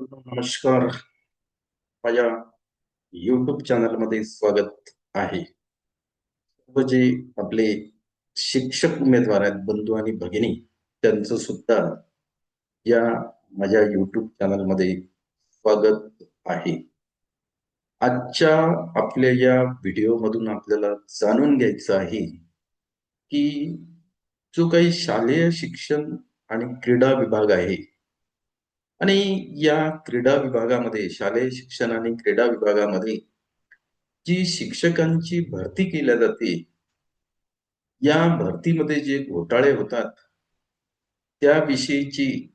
नमस्कार. माझ्या युट्यूब चॅनलमध्ये स्वागत आहे. जे आपले शिक्षक उमेदवार आहेत बंधू आणि भगिनी त्यांचं सुद्धा या माझ्या युट्यूब चॅनलमध्ये स्वागत आहे. आजच्या आपल्या या व्हिडिओमधून आपल्याला जाणून घ्यायचं आहे की जो काही शालेय शिक्षण आणि क्रीडा विभाग आहे आणि या क्रीडा विभागामध्ये शालेय शिक्षण आणि क्रीडा विभागामध्ये जी शिक्षकांची भरती केल्या जाते या भरतीमध्ये जे घोटाळे होतात त्याविषयीची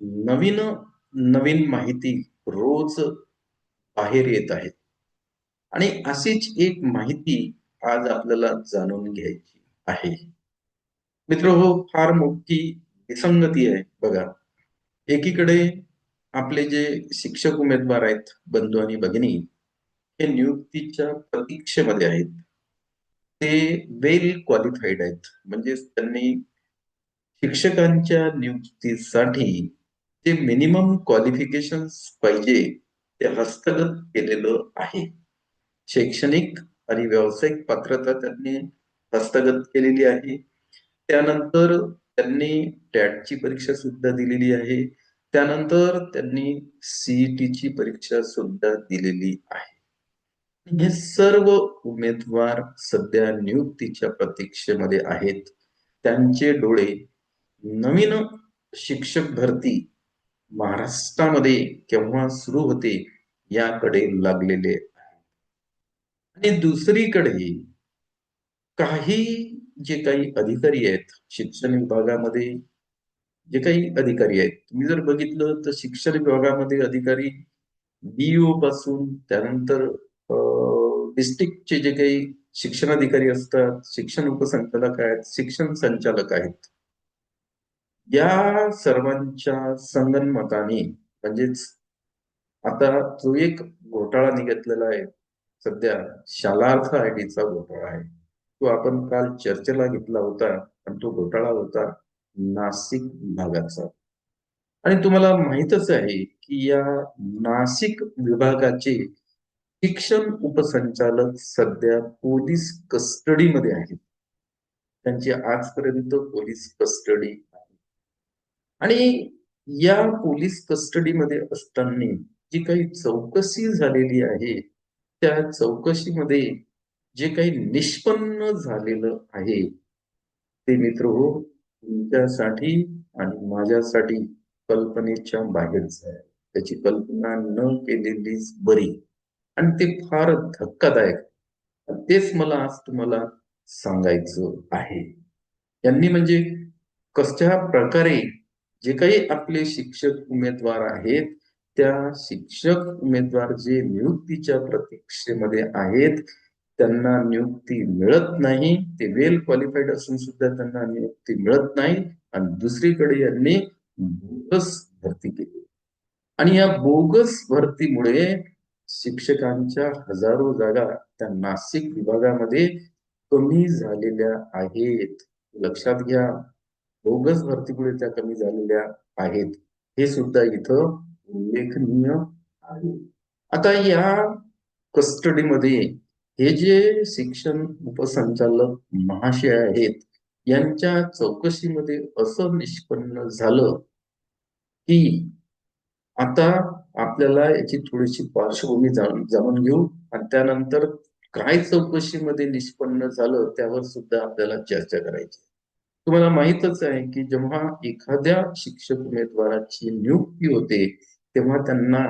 नवीन नवीन माहिती रोज बाहेर येत आहे. आणि अशीच एक माहिती आज आपल्याला जाणून घ्यायची आहे. मित्र हो फार मोठी विसंगती आहे बघा. एकीकडे आपले जे शिक्षक उमेदवार आहेत बंधू आणि भगिनी हे नियुक्तीच्या प्रतीक्षेमध्ये आहेत. ते वेल क्वालिफाईड आहेत. म्हणजे त्यांनी शिक्षकांच्या नियुक्तीसाठी जे मिनिमम क्वालिफिकेशन पाहिजे ते हस्तगत केलेलं आहे. शैक्षणिक आणि व्यावसायिक पात्रता त्यांनी हस्तगत केलेली आहे. त्यानंतर त्यांनी टॅटची परीक्षा सुद्धा दिलेली आहे. त्यानंतर त्यांनी सीईटीची परीक्षा सुद्धा दिलेली आहे. हे सर्व उमेदवार सध्या नियुक्तीच्या प्रतीक्षेमध्ये आहेत. त्यांचे डोळे नवीन शिक्षक भरती महाराष्ट्रामध्ये केव्हा सुरू होते याकडे लागलेले आणि दुसरीकडे काही जे काही अधिकारी आहेत शिक्षण विभागामध्ये जे काही अधिकारी आहेत. तुम्ही जर बघितलं तर शिक्षण विभागामध्ये अधिकारी डीओ पासून त्यानंतर डिस्ट्रिक्टचे जे काही शिक्षण अधिकारी असतात शिक्षण उपसंचालक आहेत शिक्षण संचालक आहेत. या सर्वांच्या संगनमताने म्हणजेच आता जो एक घोटाळा निघतलेला आहे. सध्या शालार्थ आयडीचा घोटाळा आहे. तो आपण काल चर्चेला घेतला होता आणि तो घोटाळा होता. नाशिक भागाचा आणि तुम्हाला माहितच आहे की या नाशिक विभागाचे शिक्षण उपसंचालक सध्या पोलीस कस्टडीमध्ये आहेत. त्यांची आजपर्यंत पोलीस कस्टडी आहे. आणि या पोलीस कस्टडीमध्ये असताना जी काही चौकशी झालेली आहे त्या चौकशीमध्ये जे काही निष्पन्न झालेलं आहे ते मित्र हो तुमच्यासाठी आणि माझ्यासाठी कल्पनेच्या बाहेरच आहे त्याची कल्पना न केलेलीच बरी. आणि ते फार धक्कादायक. तेच मला आज तुम्हाला सांगायचं आहे. यांनी म्हणजे कशा प्रकारे जे काही आपले शिक्षक उमेदवार आहेत त्या शिक्षक उमेदवार जे नियुक्तीच्या प्रतीक्षेमध्ये आहेत त्यांना नियुक्ती मिळत नाही. ते वेल क्वालिफाईड असून सुद्धा त्यांना नियुक्ती मिळत नाही. आणि दुसरीकडे यांनी बोगस भरती केली. आणि या बोगस भरतीमुळे शिक्षकांच्या हजारो जागा त्या नाशिक विभागामध्ये कमी झालेल्या आहेत. लक्षात घ्या बोगस भरतीमुळे त्या कमी झालेल्या आहेत. हे सुद्धा इथं उल्लेखनीय आहे. आता या कस्टडीमध्ये हे जे शिक्षण उपसंचालक महाशय आहेत यांच्या चौकशीमध्ये असं निष्पन्न झालं की आता आपल्याला याची थोडीशी पार्श्वभूमी जाणून घेऊ आणि त्यानंतर काय चौकशीमध्ये निष्पन्न झालं त्यावर सुद्धा आपल्याला चर्चा करायची तुम्हाला माहितच आहे की जेव्हा एखाद्या शिक्षक उमेदवाराची नियुक्ती होते तेव्हा त्यांना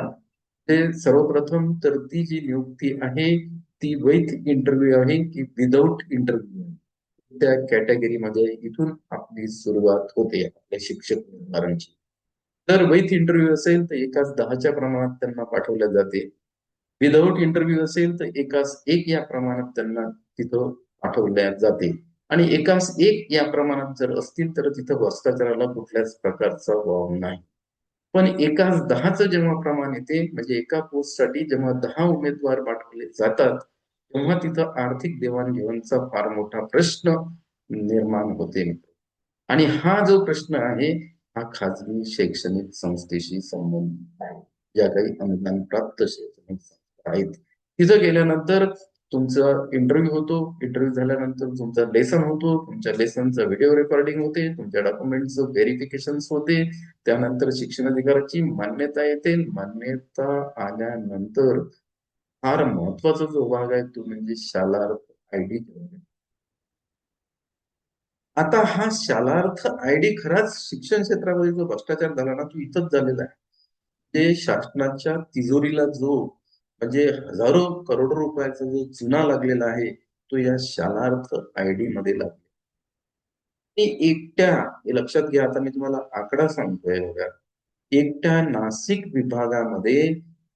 ते सर्वप्रथम तर ती जी नियुक्ती आहे ती विथ इंटरव्ह्यू आहे की विदाऊट इंटरव्ह्यू त्या कॅटेगरीमध्ये इथून आपली सुरुवात होते आपल्या शिक्षक उमेदवारांची जर वैथ इंटरव्ह्यू असेल तर एकाच दहाच्या प्रमाणात त्यांना पाठवल्या जाते. विदाऊट इंटरव्ह्यू असेल तर एकाच एक या प्रमाणात त्यांना तिथं पाठवल्या जाते. आणि एकाच एक या प्रमाणात जर असतील तर तिथं भ्रष्टाचाराला कुठल्याच प्रकारचा वाव नाही. पण एकाच दहाचं जेव्हा प्रमाण येते म्हणजे एका पोस्टसाठी जेव्हा दहा उमेदवार पाठवले जातात तेव्हा तिथं आर्थिक देवाणघेवाणचा फार मोठा प्रश्न निर्माण होते. आणि हा जो प्रश्न आहे हा खाजगी शैक्षणिक संस्थेशी संबंधित आहे. ज्या काही अनुदान प्राप्त शैक्षणिक संस्था आहेत. तिथं गेल्यानंतर तुमचा इंटरव्ह्यू होतो. इंटरव्ह्यू झाल्यानंतर तुमचा लेसन होतो. तुमच्या लेसनचं व्हिडिओ रेकॉर्डिंग होते. तुमच्या डॉक्युमेंटचं व्हेरिफिकेशन होते. त्यानंतर शिक्षण अधिकाराची मान्यता येते. मान्यता आल्यानंतर फार महत्त्वाचा जो भाग आहे तो म्हणजे शालार्थ आयडी आता हा शालार्थ आयडी खराच शिक्षण क्षेत्रामध्ये जो भ्रष्टाचार झाला ना तो इथंच झालेला आहे. ते शासनाच्या तिजोरीला जो म्हणजे हजारो करोड रुपयाचा जो चुना लागलेला आहे तो या शालार्थ आयडी मध्ये लागले. एकट्या हे लक्षात घ्या आता मी तुम्हाला आकडा सांगतोय बघा. एकट्या नाशिक विभागामध्ये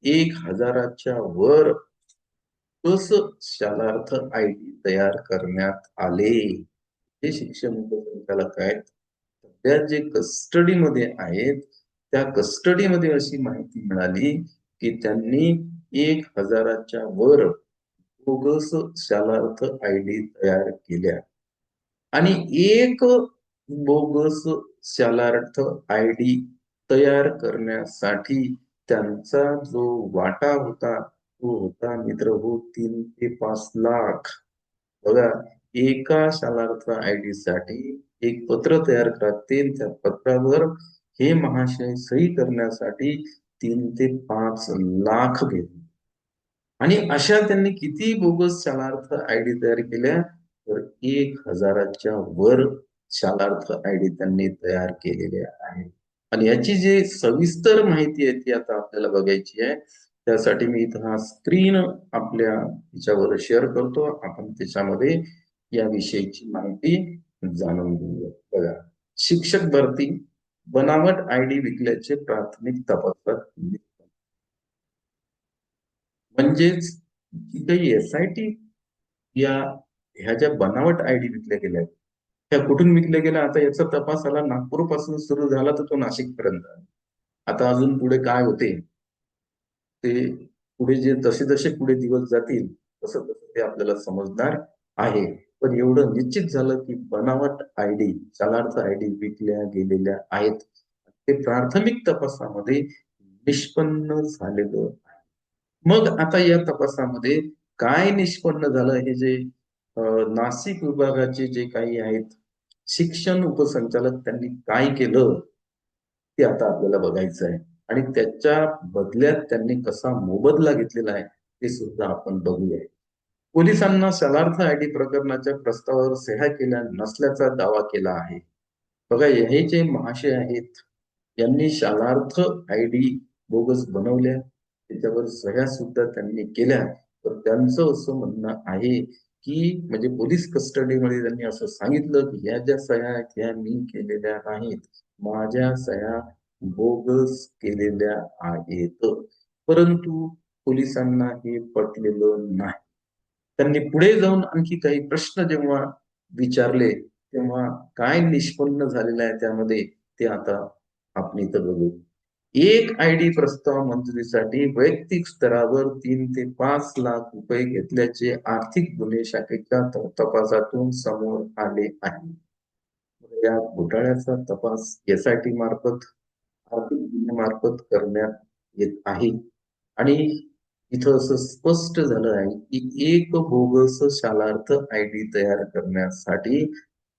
एक हजाराच्या वर कस शालार्थ आय डी तयार करण्यात आले? हे शिक्षण उपसंचालक आहेत सध्या जे कस्टडीमध्ये आहेत त्या कस्टडीमध्ये अशी माहिती मिळाली की त्यांनी एक हजाराच्या वर बोगस शालार्थ आय डी तयार केल्या. आणि एक बोगस शालार्थ आय डी तयार करण्यासाठी त्यांचा जो वाटा होता तो होता मित्र हो तीन ते पाच लाख. बघा एका शालार्थ आय डी साठी एक पत्र तयार करते त्या पत्रावर हे महाशय सही करण्यासाठी तीन ते पाच लाख घेतले आणि अशा त्यांनी किती बोगस शालार्थ आय डी तयार केल्या? तर एक हजाराच्या वर शालार्थ आय डी त्यांनी तयार केलेल्या आहे. आणि याची जी सविस्तर माहिती आहे ती आता आपल्याला बघायची आहे त्यासाठी मी इथं हा स्क्रीन आपल्या याच्यावर शेअर करतो. आपण त्याच्यामध्ये या विषयीची माहिती जाणून घेऊया. बघा शिक्षक भरती बनावट आय डी विकल्याचे प्राथमिक तपासात म्हणजेच जी काही एस आय टी या ह्या ज्या बनावट आय डी विकल्या गेल्या आहेत त्या कुठून विकल्या गेल्या आता याचा तपास आला नागपूरपासून सुरू झाला तर तो नाशिक पर्यंत आता अजून पुढे काय होते? ते पुढे जे जसे जसे पुढे दिवस जातील तसं तसं ते आपल्याला समजणार आहे. पण एवढं निश्चित झालं की बनावट आय डी चालार्थ आय डी विकल्या गेलेल्या आहेत. ते प्राथमिक तपासामध्ये निष्पन्न झालेलं आहे. मग आता या तपासामध्ये काय निष्पन्न झालं? हे जे नाशिक विभागाचे जे काही आहेत शिक्षण उपसंचालक त्यांनी काय केलं ते आता आपल्याला बघायचं आहे. आणि त्याच्या बदल्यात त्यांनी कसा मोबदला घेतलेला आहे ते सुद्धा आपण बघूया. पोलिसांना शलार्थ आय डी प्रकरणाच्या प्रस्तावावर सह्या केल्या नसल्याचा दावा केला आहे. बघा हे जे महाशय आहेत यांनी शालार्थ आय डी बोगस बनवल्या. त्याच्यावर सह्या सुद्धा त्यांनी केल्या. तर त्यांचं असं म्हणणं आहे की म्हणजे पोलीस कस्टडीमध्ये त्यांनी असं सांगितलं की ह्या ज्या सह्या आहेत ह्या मी केलेल्या नाहीत. माझ्या सह्या बोगस केलेल्या आहेत. परंतु पोलिसांना हे पटलेलं नाही. त्यांनी पुढे जाऊन आणखी काही प्रश्न जेव्हा विचारले तेव्हा काय निष्पन्न झालेलं आहे त्यामध्ये ते आता आपण इथं बघू. एक आय डी प्रस्ताव मंजुरीसाठी वैयक्तिक स्तरावर तीन ते पाच लाख रुपये घेतल्याचे आर्थिक गुन्हे शाखेच्या तपासातून समोर आले आहे. या घोटाळ्याचा तपास एसआयटी मार्फत आर्थिक गुन्हे मार्फत करण्यात येत आहे. आणि इथं असं स्पष्ट झालं आहे की एक बोगस शालार्थ आय डी तयार करण्यासाठी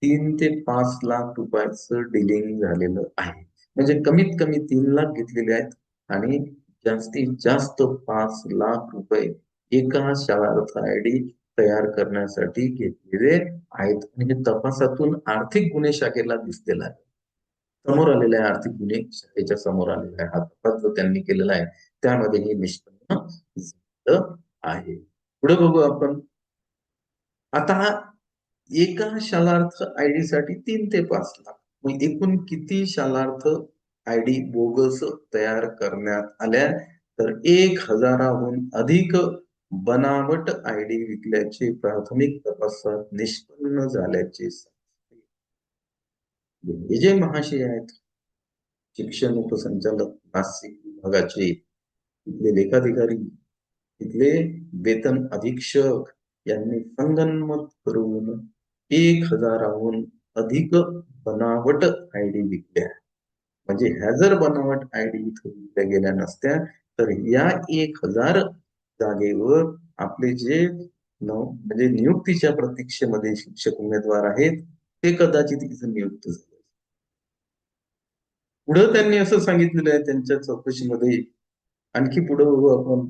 तीन ते पाच लाख रुपयाचं डिलिंग झालेलं आहे. म्हणजे कमीत कमी तीन लाख घेतलेले आहेत आणि जास्तीत जास्त पाच लाख रुपये एका शाळार्थ आय डी तयार करण्यासाठी घेतलेले आहेत. म्हणजे तपासातून आर्थिक गुन्हे शाखेला दिसलेला आहे समोर आलेला आहे आर्थिक गुन्हे शाखेच्या समोर आलेला आहे. हा तपास जो त्यांनी केलेला आहे त्यामध्ये हे निष्पन्न आहे. पुढे बघू आपण. आता एका शालार्थ आय डी साठी तीन ते पाच लाख मग एकूण किती शालार्थ आय डी बोगस तयार करण्यात आल्या? तर एक हजाराहून अधिक बनावट आय डी विकल्याचे प्राथमिक तपासात निष्पन्न झाल्याचे हे जे महाशय आहेत. शिक्षण उपसंचालक नाशिक विभागाचे तिथले लेखाधिकारी तिथले वेतन अधीक्षक यांनी संगनमत करून एक हजाराहून अधिक बनावट आयडी विकल्या म्हणजे ह्या जर बनावट आयडी इथं दिल्या गेल्या नसत्या तर या एक हजार जागेवर आपले जे म्हणजे नियुक्तीच्या प्रतीक्षेमध्ये शिक्षक उमेदवार आहेत ते कदाचित इथं नियुक्त झाले पुढं त्यांनी असं सांगितलेलं आहे त्यांच्या चौकशीमध्ये आणखी पुढं आपण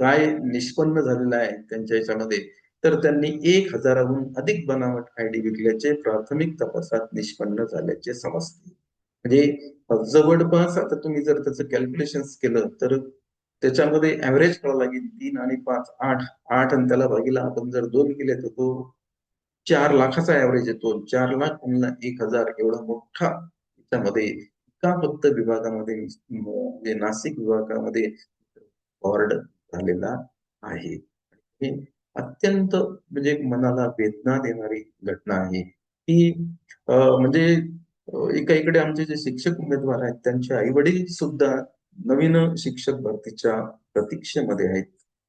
काय निष्पन्न झालेलं आहे त्यांच्या याच्यामध्ये. तर त्यांनी एक हजाराहून अधिक बनावट आयडी विकल्याचे प्राथमिक तपासात निष्पन्न झाल्याचे समजते. म्हणजे जवळपास आता तुम्ही जर त्याचं कॅल्क्युलेशन केलं तर त्याच्यामध्ये ऍव्हरेज करावं लागेल तीन आणि पाच आठ आठ आणि त्याला भागीला आपण जर दोन केले तर तो चार लाखाचा ऍव्हरेज येतो. चार लाख एक हजार एवढा मोठा त्याच्यामध्ये का फक्त विभागामध्ये म्हणजे नाशिक विभागामध्ये वॉर्ड झालेला आहे. अत्यंत म्हणजे मनाला वेदना देणारी घटना आहे. की म्हणजे एका इकडे आमचे जे शिक्षक उमेदवार आहेत त्यांचे आई वडील सुद्धा नवीन शिक्षक भरतीच्या प्रतीक्षेमध्ये आहेत.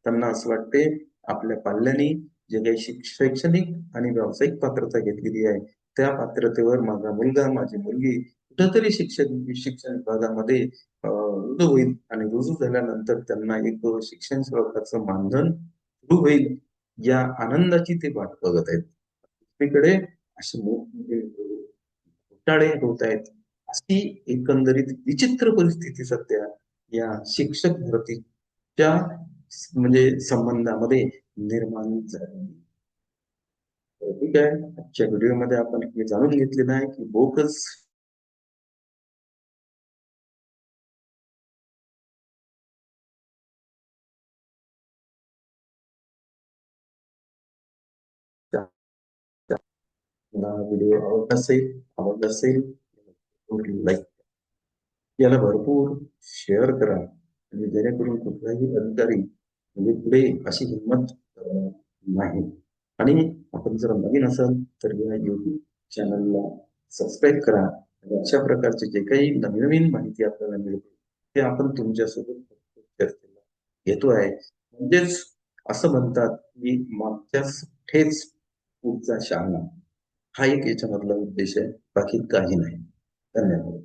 त्यांना असं वाटते आपल्या पाल्याने जे काही शैक्षणिक आणि व्यावसायिक पात्रता घेतलेली आहे त्या पात्रतेवर माझा मुलगा माझी मुलगी कुठंतरी शिक्षक शिक्षण विभागामध्ये रुजू होईल. आणि रुजू झाल्यानंतर त्यांना एक शिक्षण शुल्काचं मानधन सुरू होईल. या आनंदाची ते वाट बघत आहेत. दुसरीकडे असे मोठमोठे म्हणजे घोटाळे होत आहेत. अशी एकंदरीत विचित्र परिस्थिती सध्या या शिक्षक भरतीच्या म्हणजे संबंधामध्ये निर्माण झाली. ठीक आहे. आजच्या व्हिडिओमध्ये आपण हे जाणून घेतलेलं आहे की बोगस व्हिडिओ आवडत असेल आवडला असेल लाईक याला भरपूर शेअर करा म्हणजे जेणेकरून कुठलाही अधिकारी म्हणजे पुढे अशी हिंमत नाही आणि आपण जर नवीन असाल तर या युट्यूब चॅनलला सबस्क्राईब करा आणि अशा प्रकारचे जे काही नवीन माहिती आपल्याला मिळते ते आपण तुमच्यासोबत चर्चेला घेतो आहे म्हणजेच असं म्हणतात की मागच्या ठेच पुढचा शाळा हा एक याच्यामधला उद्देश आहे. बाकी काही नाही. धन्यवाद.